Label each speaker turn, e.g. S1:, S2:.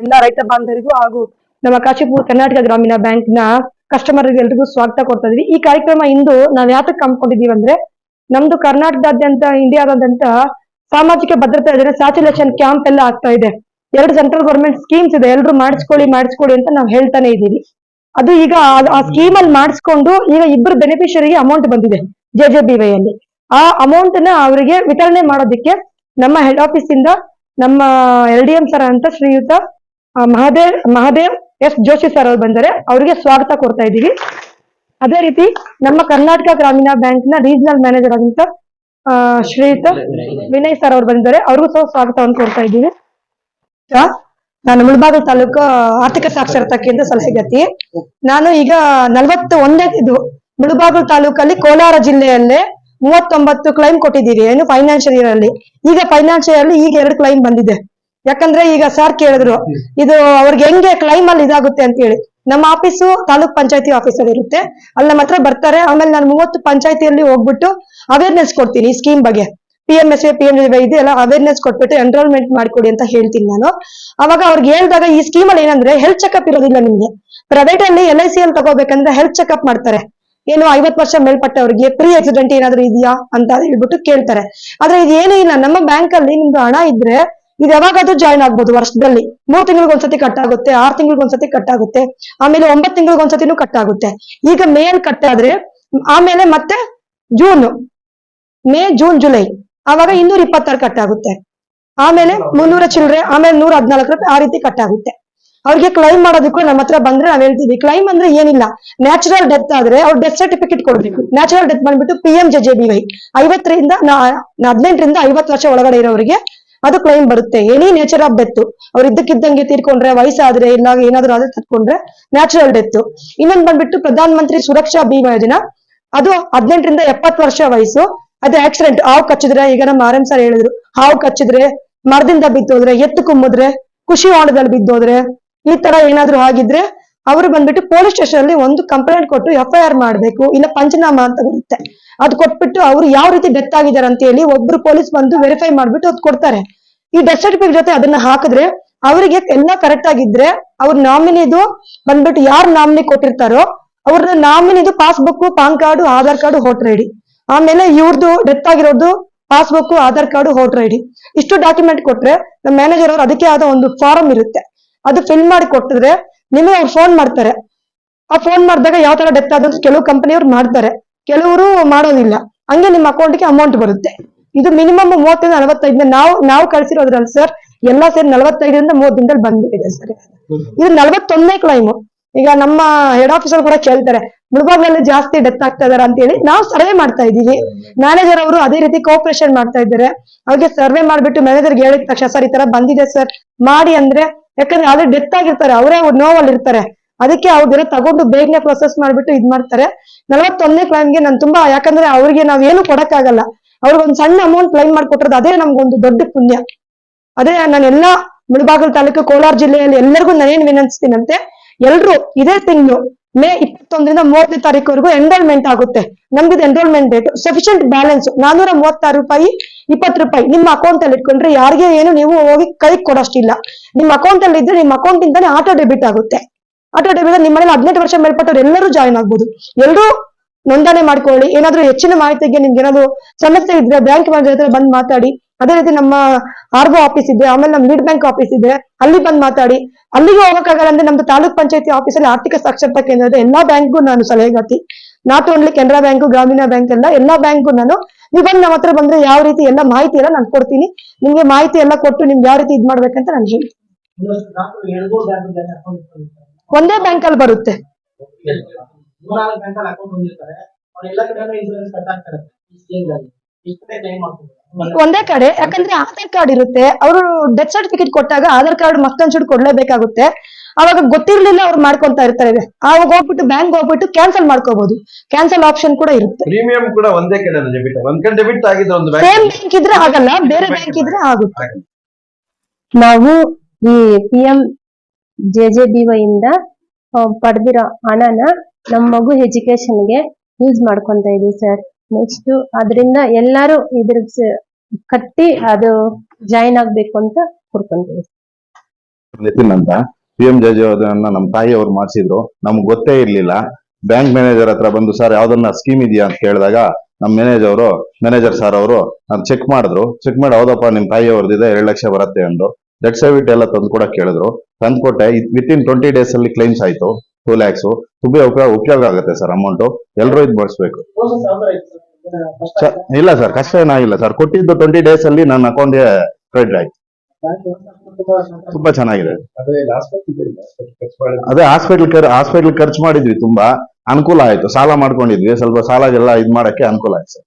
S1: ಎಲ್ಲ ರೈತ ಬಾಂಧವರಿಗೂ ಹಾಗೂ ನಮ್ಮ ಕಾಶಿಪುರ ಕರ್ನಾಟಕ ಗ್ರಾಮೀಣ ಬ್ಯಾಂಕ್ನ ಕಸ್ಟಮರ್ ಎಲ್ರಿಗೂ ಸ್ವಾಗತ ಕೊಡ್ತಾ ಇದೀವಿ. ಈ ಕಾರ್ಯಕ್ರಮ ಇಂದು ನಾವ್ ಯಾತಕ್ಕೆ ಹಮ್ಮಿಕೊಂಡಿದೀವಿ ಅಂದ್ರೆ ನಮ್ದು ಕರ್ನಾಟಕದಾದ್ಯಂತ, ಇಂಡಿಯಾದಾದ್ಯಂತ ಸಾಮಾಜಿಕ ಭದ್ರತಾ ಯೋಜನೆ ಸ್ಯಾಚುಲೇಷನ್ ಕ್ಯಾಂಪ್ ಎಲ್ಲ ಆಗ್ತಾ ಇದೆ. ಎರಡು ಸೆಂಟ್ರಲ್ ಗೌರ್ಮೆಂಟ್ ಸ್ಕೀಮ್ಸ್ ಇದೆ. ಎಲ್ರು ಮಾಡಿಸ್ಕೊಳ್ಳಿ ಮಾಡಿಸ್ಕೊಳ್ಳಿ ಅಂತ ನಾವು ಹೇಳ್ತಾನೆ ಇದೀವಿ ಅದು ಈಗ ಆ- ಸ್ಕೀಮ್ ಅಲ್ಲಿ ಮಾಡಿಸ್ಕೊಂಡು ಈಗ ಇಬ್ಬರು ಬೆನಿಫಿಷರಿಗೆ ಅಮೌಂಟ್ ಬಂದಿದೆ ಜೆ ಜೆ ಬಿ ವೈ ಅಲ್ಲಿ ಆ ಅಮೌಂಟ್ನ ಅವರಿಗೆ ವಿತರಣೆ ಮಾಡೋದಿಕ್ಕೆ ನಮ್ಮ ಹೆಡ್ ಆಫೀಸ್ ಇಂದ ನಮ್ಮ ಎಲ್ ಡಿ ಎಂ ಸರ್ ಅಂತ ಶ್ರೀಯುತ ಮಹಾದೇವ್ ಮಹಾದೇವ್ ಎಸ್ ಜೋಶಿ ಸರ್ ಅವರು ಬಂದರೆ ಅವರಿಗೆ ಸ್ವಾಗತ ಕೊಡ್ತಾ ಇದ್ದೀವಿ. ಅದೇ ರೀತಿ ನಮ್ಮ ಕರ್ನಾಟಕ ಗ್ರಾಮೀಣ ಬ್ಯಾಂಕ್ನ ರೀಜನಲ್ ಮ್ಯಾನೇಜರ್ ಆದಂತ ಶ್ರೀಯುತ ವಿನಯ್ ಸರ್ ಅವ್ರು ಬಂದಿದ್ದಾರೆ ಅವ್ರಿಗೂ ಸಹ ಸ್ವಾಗತವನ್ನು ಕೊಡ್ತಾ ಇದ್ದೀವಿ. ನಾನು ಮುಳಬಾಗಲ್ ತಾಲೂಕು ಆರ್ಥಿಕ ಸಾಕ್ಷರತಾ ಕೇಂದ್ರ ಸಲಸಿಗತಿ ನಾನು ಈಗ ನಲ್ವತ್ತು ಒಂದೇ ಇದು ಮುಳಬಾಗಿಲು ತಾಲೂಕಲ್ಲಿ ಕೋಲಾರ ಜಿಲ್ಲೆಯಲ್ಲೇ ಮೂವತ್ತೊಂಬತ್ತು ಕ್ಲೈಮ್ ಕೊಟ್ಟಿದ್ದೀವಿ, ಏನು ಫೈನಾನ್ಷಿಯಲ್ ಇಯರ್ ಅಲ್ಲಿ. ಈಗ ಫೈನಾನ್ಷಿಯಲ್ ಅಲ್ಲಿ ಈಗ ಎರಡು ಕ್ಲೈಮ್ ಬಂದಿದೆ. ಯಾಕಂದ್ರೆ ಈಗ ಸರ್ ಕೇಳಿದ್ರು, ಇದು ಅವ್ರಿಗೆ ಹೆಂಗೆ ಕ್ಲೈಮ್ ಅಲ್ಲಿ ಇದಾಗುತ್ತೆ ಅಂತ ಹೇಳಿ. ನಮ್ಮ ಆಫೀಸು ತಾಲೂಕ್ ಪಂಚಾಯತಿ ಆಫೀಸ್ ಅಲ್ಲಿ ಇರುತ್ತೆ. ಅಲ್ಲಿ ನಮ್ಮ ಹತ್ರ ಬರ್ತಾರೆ, ಆಮೇಲೆ ನಾನು ಮೂವತ್ತು ಪಂಚಾಯತಿಯಲ್ಲಿ ಹೋಗ್ಬಿಟ್ಟು ಅವೇರ್ನೆಸ್ ಕೊಡ್ತೀನಿ ಈ ಸ್ಕೀಮ್ ಬಗ್ಗೆ. P M S P M ಇದೆ ಎಲ್ಲ ಅವೇರ್ನೆಸ್ ಕೊಟ್ಬಿಟ್ಟು ಎನ್ರೋಲ್ಮೆಂಟ್ ಮಾಡ್ಕೊಡಿ ಅಂತ ಹೇಳ್ತೀನಿ ನಾನು. ಅವಾಗ ಅವ್ರಿಗೆ ಹೇಳಿದಾಗ ಈ ಸ್ಕೀಮ್ ಅಲ್ಲಿ ಏನಂದ್ರೆ ಹೆಲ್ತ್ ಚೆಕಪ್ ಇರೋದಿಲ್ಲ ನಿಮ್ಗೆ. ಪ್ರೈವೇಟ್ ಅಲ್ಲಿ ಎಲ್ ಐ ಸಿ ಅಲ್ಲಿ ತಗೋಬೇಕಂದ್ರೆ ಹೆಲ್ತ್ ಚೆಕಪ್ ಮಾಡ್ತಾರೆ. ಏನು ಐವತ್ ವರ್ಷ ಮೇಲ್ಪಟ್ಟವರಿಗೆ ಪ್ರೀ ಆಕ್ಸಿಡೆಂಟ್ ಏನಾದ್ರು ಇದೆಯಾ ಅಂತ ಹೇಳ್ಬಿಟ್ಟು ಕೇಳ್ತಾರೆ. ಆದ್ರೆ ಇದು ಏನೂ ಇಲ್ಲ, ನಮ್ಮ ಬ್ಯಾಂಕ್ ಅಲ್ಲಿ ನಿಮ್ದು ಹಣ ಇದ್ರೆ ಇದು ಯಾವಾಗಾದ್ರೂ ಜಾಯ್ನ್ ಆಗ್ಬೋದು ವರ್ಷದಲ್ಲಿ. ಮೂರ್ ತಿಂಗಳಿಗೆ ಒಂದ್ಸತಿ ಕಟ್ ಆಗುತ್ತೆ, ಆರ್ ತಿಂಗಳಿಗೆ ಒಂದ್ಸತಿ ಕಟ್ ಆಗುತ್ತೆ, ಆಮೇಲೆ ಒಂಬತ್ತು ತಿಂಗಳಿಗೆ ಒಂದ್ಸತಿನೂ ಕಟ್ ಆಗುತ್ತೆ. ಈಗ ಮೇ ಅಲ್ಲಿ ಕಟ್ ಆದ್ರೆ, ಆಮೇಲೆ ಮತ್ತೆ ಜೂನ್ ಮೇ ಜೂನ್ ಜುಲೈ ಆವಾಗ ಇನ್ನೂರ ಇಪ್ಪತ್ತಾರು ಕಟ್ ಆಗುತ್ತೆ. ಆಮೇಲೆ ಮುನ್ನೂರ ಚಿಲ್ಲರೆ ಆಮೇಲೆ ನೂರ ಹದಿನಾಲ್ಕು ರೂಪಾಯಿ ಆ ರೀತಿ ಕಟ್ ಆಗುತ್ತೆ. ಅವ್ರಿಗೆ ಕ್ಲೈಮ್ ಮಾಡೋದಕ್ಕೂ ನಮ್ಮ ಹತ್ರ ಬಂದ್ರೆ ನಾವ್ ಹೇಳ್ತೀವಿ ಕ್ಲೈಮ್ ಅಂದ್ರೆ ಏನಿಲ್ಲ. ನ್ಯಾಚುರಲ್ ಡೆತ್ ಆದ್ರೆ ಅವ್ರು ಡೆತ್ ಸರ್ಟಿಫಿಕೇಟ್ ಕೊಡ್ಬೇಕು. ನ್ಯಾಚುರಲ್ ಡೆತ್ ಬಂದ್ಬಿಟ್ಟು P M J J B Y ಐವತ್ತರಿಂದ ಹದಿನೆಂಟರಿಂದ ಐವತ್ತು ವರ್ಷ ಒಳಗಡೆ ಇರೋರಿಗೆ ಅದು ಕ್ಲೈಮ್ ಬರುತ್ತೆ. ಎನಿ ನೇಚರ್ ಆಫ್ ಡೆತ್ ಅವ್ರು ಇದ್ದಕ್ಕಿದ್ದಂಗೆ ತೀರ್ಕೊಂಡ್ರೆ, ವಯಸ್ಸಾದ್ರೆ ಇಲ್ಲ ಏನಾದ್ರು ಆದ್ರೆ ತತ್ಕೊಂಡ್ರೆ ನ್ಯಾಚುರಲ್ ಡೆತ್ ಇನ್ನೊಂದು ಬಂದ್ಬಿಟ್ಟು ಪ್ರಧಾನ ಮಂತ್ರಿ ಸುರಕ್ಷಾ ಬಿಮಾ ಯೋಜನಾ. ಅದು ಹದಿನೆಂಟರಿಂದ ಎಪ್ಪತ್ತು ವರ್ಷ ವಯಸ್ಸು. ಅದು ಆಕ್ಸಿಡೆಂಟ್ ಹಾವು ಕಚ್ಚಿದ್ರೆ, ಈಗ ನಮ್ಮ ಆರ್ ಎಂ ಸರ್ ಹೇಳಿದ್ರು, ಹಾವು ಕಚ್ಚಿದ್ರೆ, ಮರದಿಂದ ಬಿದ್ದೋದ್ರೆ, ಎತ್ತು ಕುಮ್ಮಿದ್ರೆ, ಖುಷಿ ಹೊಂಡದಲ್ಲಿ ಬಿದ್ದೋದ್ರೆ, ಈ ತರ ಏನಾದ್ರು ಆಗಿದ್ರೆ ಅವರು ಬಂದ್ಬಿಟ್ಟು ಪೊಲೀಸ್ ಸ್ಟೇಷನ್ ಅಲ್ಲಿ ಒಂದು ಕಂಪ್ಲೇಂಟ್ ಕೊಟ್ಟು ಎಫ್ ಐ ಆರ್ ಮಾಡ್ಬೇಕು ಇಲ್ಲ ಪಂಚನಾಮ ಅಂತ ಬರುತ್ತೆ. ಅದು ಕೊಟ್ಬಿಟ್ಟು ಅವ್ರು ಯಾವ ರೀತಿ ಡೆತ್ ಆಗಿದ್ದಾರೆ ಅಂತ ಹೇಳಿ ಒಬ್ರು ಪೊಲೀಸ್ ಬಂದು ವೆರಿಫೈ ಮಾಡ್ಬಿಟ್ಟು ಅದ್ ಕೊಡ್ತಾರೆ. ಈ ಡೆತ್ ಸರ್ಟಿಫಿಕೇಟ್ ಜೊತೆ ಅದನ್ನ ಹಾಕಿದ್ರೆ ಅವರಿಗೆ ಎಲ್ಲ ಕರೆಕ್ಟ್ ಆಗಿದ್ರೆ ಅವ್ರ ನಾಮಿನಿದು ಬಂದ್ಬಿಟ್ಟು ಯಾರು ನಾಮಿನಿ ಕೊಟ್ಟಿರ್ತಾರೋ ಅವ್ರ ನಾಮಿನಿದು passbook PAN card Aadhaar card voter ID ಆಮೇಲೆ ಇವ್ರದ್ದು ಡೆತ್ ಆಗಿರೋದು passbook Aadhaar card voter ID ಇಷ್ಟು ಡಾಕ್ಯುಮೆಂಟ್ ಕೊಟ್ರೆ ನಮ್ಮ ಮ್ಯಾನೇಜರ್ ಅವ್ರು ಅದಕ್ಕೆ ಆದ ಒಂದು ಫಾರಂ ಇರುತ್ತೆ. ಅದು ಫಿಲ್ ಮಾಡಿ ಕೊಟ್ಟಿದ್ರೆ ನಿಮಗೆ ಅವ್ರು ಫೋನ್ ಮಾಡ್ತಾರೆ. ಆ ಫೋನ್ ಮಾಡಿದಾಗ ಯಾವ ತರ ಡೆತ್ ಆದಂತ ಕೆಲವು ಕಂಪನಿಯವ್ರು ಮಾಡ್ತಾರೆ. ಕೆಲವರು ಮಾಡೋದಿಲ್ಲ. ಹಂಗೆ ನಿಮ್ಮ ಅಕೌಂಟ್ಗೆ ಅಮೌಂಟ್ ಬರುತ್ತೆ. ಇದು ಮಿನಿಮಮ್ ಮೂವತ್ತೈದು ನಲವತ್ತೈದ ನಾವು ನಾವು ಕಳ್ಸಿರೋದ್ರಲ್ಲಿ ಸರ್ ಎಲ್ಲಾ ಸೇರಿ ನಲವತ್ತೈದರಿಂದ ಮೂವತ್ತು ದಿನದಲ್ಲಿ ಬಂದ್ಬಿಟ್ಟಿದೆ ಸರ್ ಇದು. ನಲವತ್ತೊಂದನೇ ಕ್ಲೈಮ್ ಈಗ ನಮ್ಮ ಹೆಡ್ ಆಫೀಸರ್ ಕೂಡ ಕೇಳ್ತಾರೆ ಮುಳುಬಾಗ್ಲಲ್ಲಿ ಜಾಸ್ತಿ ಡೆತ್ ಆಗ್ತಾ ಇದಾರೆ ಅಂತ ಹೇಳಿ ನಾವು ಸರ್ವೆ ಮಾಡ್ತಾ ಇದೀವಿ ಮ್ಯಾನೇಜರ್ ಅವರು ಅದೇ ರೀತಿ ಕೋಪರೇಷನ್ ಮಾಡ್ತಾ ಇದ್ದಾರೆ. ಅವ್ರಿಗೆ ಸರ್ವೆ ಮಾಡ್ಬಿಟ್ಟು ಮ್ಯಾನೇಜರ್ಗೆ ಹೇಳಿದ ತಕ್ಷಣ, ಸರ್ ಈ ತರ ಬಂದಿದೆ ಸರ್ ಮಾಡಿ ಅಂದ್ರೆ ಯಾಕಂದ್ರೆ ಆಲ್ರೆಡಿ ಡೆತ್ ಆಗಿರ್ತಾರೆ, ಅವರೇ ನೋವಲ್ಲಿ ಇರ್ತಾರೆ ಅದಕ್ಕೆ ಅವ್ರದ್ದೆಲ್ಲ ತಗೊಂಡು ಬೇಗನೆ ಪ್ರೊಸೆಸ್ ಮಾಡ್ಬಿಟ್ಟು ಇದ್ ಮಾಡ್ತಾರೆ. ನಲವತ್ತೊಂದನೇ ಕ್ಲೈಮ್ಗೆ ನಾನು ತುಂಬಾ, ಯಾಕಂದ್ರೆ ಅವ್ರಿಗೆ ನಾವ್ ಏನು ಕೊಡಕ್ಕಾಗಲ್ಲ. ಅವ್ರಿಗೆ ಒಂದ್ ಸಣ್ಣ ಅಮೌಂಟ್ ಕ್ಲೈಮ್ ಮಾಡ್ಕೊಟ್ರದ್ದು ಅದೇ ನಮ್ಗೊಂದು ದೊಡ್ಡ ಪುಣ್ಯ. ಅದೇ ನಾನು ಎಲ್ಲಾ ಮುಳಬಾಗಿಲು ತಾಲೂಕು ಕೋಲಾರ ಜಿಲ್ಲೆಯಲ್ಲಿ ಎಲ್ಲರಿಗೂ ನಾನೇನ್ ವಿನಂತಿಸ್ತೀನಂತೆ, ಎಲ್ರು ಇದೇ ತಿಂಗಳು ಮೇ ಇಪ್ಪತ್ತೊಂದರಿಂದ ಮೂವತ್ತನೇ ತಾರೀಕುವರೆಗೂ ಎನ್ರೋಲ್ಮೆಂಟ್ ಆಗುತ್ತೆ. ನಮ್ದು ಎನ್ರೋಲ್ಮೆಂಟ್ ಡೇಟ್ ಸಫಿಶಿಯಂಟ್ ಬ್ಯಾಲೆನ್ಸ್ ನಾನೂರ ಮೂವತ್ತಾರು ರೂಪಾಯಿ, ಇಪ್ಪತ್ತು ರೂಪಾಯಿ. ನಿಮ್ಮ ಅಕೌಂಟ್ ಅಲ್ಲಿ ಇಟ್ಕೊಂಡ್ರೆ ಯಾರಿಗೆ ಏನು ನೀವು ಹೋಗಿ ಕೈ ಕೊಡೋಷ್ಟಿಲ್ಲ. ನಿಮ್ಮ ಅಕೌಂಟ್ ಅಲ್ಲಿ ಇದ್ರೆ ನಿಮ್ಮ ಅಕೌಂಟ್ ಇಂದಾನೆ ಆಟೋ ಡೆಬಿಟ್ ಆಗುತ್ತೆ. ಆಟೋ ಡೆಬಿಟ್ ನಿಮ್ಮ ಮನೇಲಿ ಹದಿನೆಂಟು ವರ್ಷ ಮೇಲ್ಪಟ್ಟವ್ರು ಎಲ್ಲರೂ ಜಾಯಿನ್ ಆಗ್ಬೋದು. ಎಲ್ಲರೂ ನೋಂದಣಿ ಮಾಡ್ಕೊಳ್ಳಿ. ಏನಾದ್ರೂ ಹೆಚ್ಚಿನ ಮಾಹಿತಿಗೆ ನಿಮ್ಗೆ ಏನಾದ್ರು ಸಮಸ್ಯೆ ಇದ್ರೆ ಬ್ಯಾಂಕ್ ಮ್ಯಾನೇಜರ್ ಹತ್ರ ಬಂದು ಮಾತಾಡಿ. ಅದೇ ರೀತಿ ನಮ್ಮ ಆರ್ ಆಫೀಸ್ ಇದೆ, ಆಮೇಲೆ ನಮ್ಮ ಲೀಡ್ ಬ್ಯಾಂಕ್ ಆಫೀಸ್ ಇದೆ. ಅಲ್ಲಿ ಬಂದು ಮಾತಾಡಿ. ಅಲ್ಲಿಗೆ ಹೋಗಕ್ಕಾಗಲ್ಲ ಅಂದ್ರೆ ನಮ್ದು ತಾಲೂಕ್ ಪಂಚಾಯತಿ ಆಫೀಸಲ್ಲಿ ಆರ್ಥಿಕ ಸಾಕ್ಷರತಾ ಕೇಂದ್ರ ಇದೆ. ಎಲ್ಲಾ ಬ್ಯಾಂಕ್ಗೂ ನಾನು ಸಲಹೆಗಾತಿ not only Canara bank Grameena bank ಎಲ್ಲ ಎಲ್ಲಾ ಬ್ಯಾಂಕು ನಾನು. ನೀವು ಬಂದು ನಮ್ಮ ಹತ್ರ ಬಂದ್ರೆ ಯಾವ ರೀತಿ ಎಲ್ಲ ಮಾಹಿತಿ ಎಲ್ಲ ನಾನು ಕೊಡ್ತೀನಿ. ನಿಮ್ಗೆ ಮಾಹಿತಿ ಎಲ್ಲ ಕೊಟ್ಟು ನಿಮ್ಗೆ ಯಾವ ರೀತಿ ಇದ್ ಮಾಡ್ಬೇಕಂತ ನಾನು
S2: ಹೊಂದಿರ್ತಾರೆ
S1: ಒಂದೇ ಬ್ಯಾಂಕ್ ಅಲ್ಲಿ ಬರುತ್ತೆ.
S2: ಅಕೌಂಟ್ ಹೊಂದಿರ್ತಾರೆ. ಕಟ್ ಆಗ್ತಾರೆ
S1: ಒಂದೇ ಕಡೆ ಯಾಕಂದ್ರೆ ಆಧಾರ್ ಕಾರ್ಡ್ ಇರುತ್ತೆ ಅವರು ಡೆತ್ ಸರ್ಟಿಫಿಕೇಟ್ ಕೊಟ್ಟಾಗ ಆಧಾರ್ ಕಾರ್ಡ್ ಮತ್ತೊಂಚೂರು ಕೊಡ್ಲೇಬೇಕಾಗುತ್ತೆ. ಅವಾಗ ಗೊತ್ತಿರ್ಲಿಲ್ಲ ಅವ್ರು ಮಾಡ್ಕೊಂತ ಇರ್ತಾರೆ. ಅವಾಗ ಹೋಗ್ಬಿಟ್ಟು ಬ್ಯಾಂಕ್ ಹೋಗ್ಬಿಟ್ಟು ಕ್ಯಾನ್ಸಲ್ ಮಾಡ್ಕೋಬಹುದು ಕ್ಯಾನ್ಸಲ್ ಆಪ್ಷನ್ ಕೂಡ ಇರುತ್ತೆ.
S3: ಪ್ರೀಮಿಯಂ ಕೂಡ ಒಂದೇ ಕಡೆ ಡೆಬಿಟ್ ಒಂದ್ ಕಡೆ ಡೆಬಿಟ್ ಆಗಿದ್ರೆ ಒಂದು
S1: ಸೇಮ್
S3: ಬ್ಯಾಂಕ್
S1: ಬ್ಯಾಂಕ್ ಇದ್ರೆ ಆಗಲ್ಲ ಬೇರೆ ಬ್ಯಾಂಕ್ ಇದ್ರೆ ಆಗುತ್ತೆ.
S4: ನಾವು ಈ P M J J B Y ಇಂದ ಪಡೆದಿರೋ ಹಣನ ನಮ್ಮ ಮಗು ಎಜುಕೇಶನ್ಗೆ ಯೂಸ್ ಮಾಡ್ಕೊಂತ ಇದೀವಿ ಸರ್ ನೆಕ್ಸ್ಟ್ ಅದರಿಂದ ಎಲ್ಲಾರು ಇದ್ರ ಕಟ್ಟಿ ಅದು ಜಾಯಿನ್ ಆಗ್ಬೇಕು ಅಂತ ಕೋರ್ಕೊಂತೀವಿ.
S5: ನಿತಿನ್ ಅಂತ. ಪಿ ಎಂ ಜೆ ನಮ್ಮ ತಾಯಿ ಅವ್ರು ಮಾಡಿಸಿದ್ರು. ನಮ್ಗೆ ಗೊತ್ತೇ ಇರ್ಲಿಲ್ಲ. ಬ್ಯಾಂಕ್ ಮ್ಯಾನೇಜರ್ ಹತ್ರ ಬಂದು, ಸರ್, ಯಾವ್ದನ್ನ ಸ್ಕೀಮ್ ಇದೆಯಾ? ಅಂತ ಕೇಳಿದಾಗ ನಮ್ಮ ಮ್ಯಾನೇಜರ್ ಅವರು ಮ್ಯಾನೇಜರ್ ಸರ್ ಅವರು ನಾನು ಚೆಕ್ ಮಾಡಿದ್ರು. ಚೆಕ್ ಮಾಡಿ, ಹೌದಪ್ಪ, ನಿಮ್ ತಾಯಿ ಅವ್ರದ್ದಿದೆ ಎರಡು ಲಕ್ಷ ಬರುತ್ತೆ ಅಂದ್ರು. ಡೆಟ್ ಸರ್ವಿಟ್ ಎಲ್ಲ ತಂದು ಕೂಡ ಕೇಳಿದ್ರು. ತಂದು ಕೊಟ್ಟೆ ವಿತ್ ಇನ್ ಟ್ವೆಂಟಿ ಡೇಸ್ ಅಲ್ಲಿ ಕ್ಲೈಮ್ಸ್ ಆಯ್ತು. ಟೂ ಲ್ಯಾಕ್ಸ್ ತುಂಬ ಉಪಯೋಗ ಉಪಯೋಗ ಆಗುತ್ತೆ ಸರ್ ಅಮೌಂಟ್ ಎಲ್ಲರೂ ಇದು ಬಳಸಬೇಕು ಇಲ್ಲ ಸರ್ ಕಷ್ಟ ಏನಾಗಿಲ್ಲ ಸರ್. ಕೊಟ್ಟಿದ್ದು ಟ್ವೆಂಟಿ ಡೇಸ್ ಅಲ್ಲಿ ನನ್ನ ಅಕೌಂಟ್ಗೆ ಕ್ರೆಡಿಟ್ ಆಯ್ತು.
S2: ತುಂಬಾ
S5: ಚೆನ್ನಾಗಿದೆ.
S3: ಅದೇ ಹಾಸ್ಪಿಟಲ್
S5: ಹಾಸ್ಪಿಟಲ್ ಖರ್ ಹಾಸ್ಪಿಟಲ್ ಖರ್ಚು ಮಾಡಿದ್ವಿ ತುಂಬಾ. ಅನುಕೂಲ ಆಯ್ತು. ಸಾಲ ಮಾಡ್ಕೊಂಡಿದ್ವಿ. ಸ್ವಲ್ಪ ಸಾಲಗೆಲ್ಲ ಇದ್ ಮಾಡಕ್ಕೆ ಅನುಕೂಲ ಆಯ್ತು ಸರ್.